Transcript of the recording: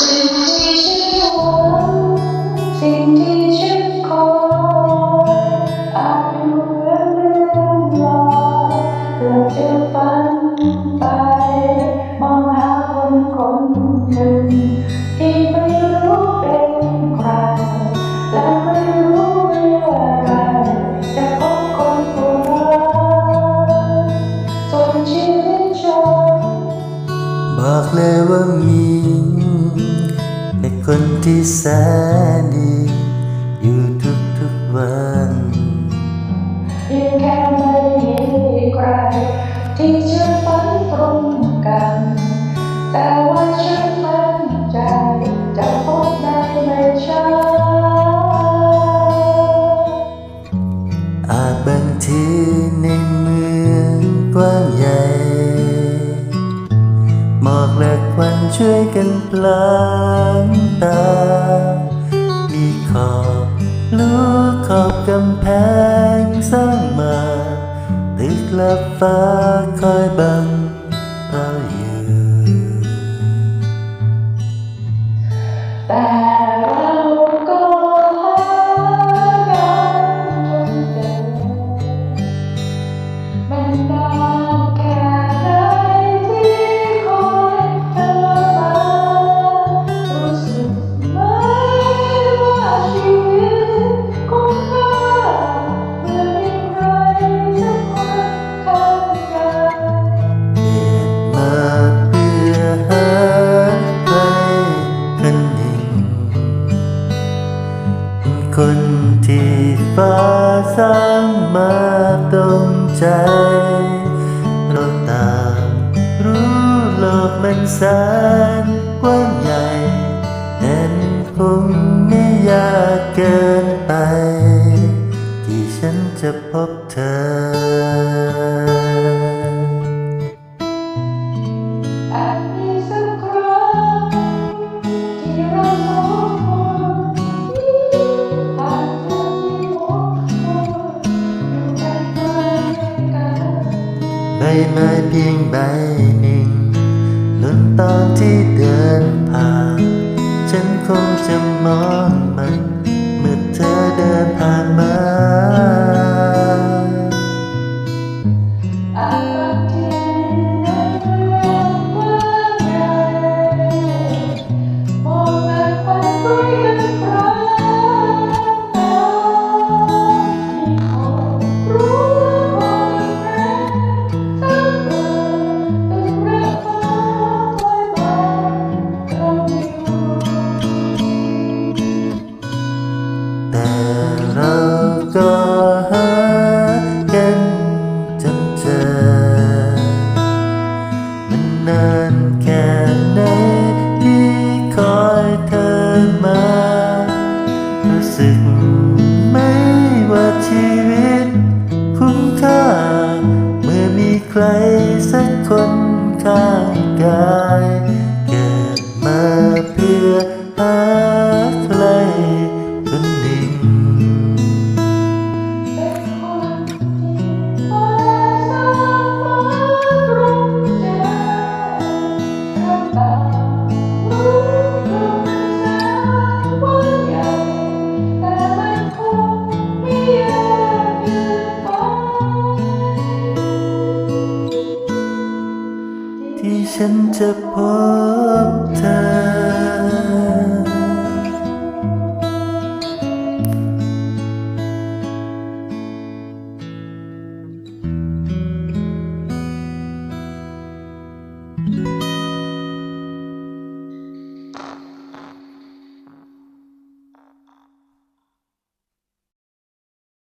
สิ่งที่ฉันหวังสิ่งที่ฉันขออาจดูเรื่องลอยเกือบจะฝันไป มองหาคนคนหนึ่ง ที่ไม่รู้เป็นใคร และไม่รู้เมื่อไรจะพบคนผู้รักส่วนชีวิตฉันบอกเลยว่ามี คนที่แสนดีอยู่ทุกทุกวันยิ่งแค่ไม่มีใครที่จะฝันตรงกันแต่ว่า หมอกและควันช่วยกันพลางตา มีขอบลูกขอบกำแพงสร้างมา ตึกและฟ้าคอยบัง คนที่ฟ้าสร้างมาตรงใจ เราต่างรู้โลกมันแสนกว้างใหญ่แต่คงไม่ยากเกินไป ที่ฉันจะพบเธอ ใบไม้เพียงใบหนึ่งลุ่นตอนที่เดินผ่าน ฉันคงจะมอง ครสักคนข้างกาย เกิดมาเพื่อหาใคร ที่ฉันจะพบเธอ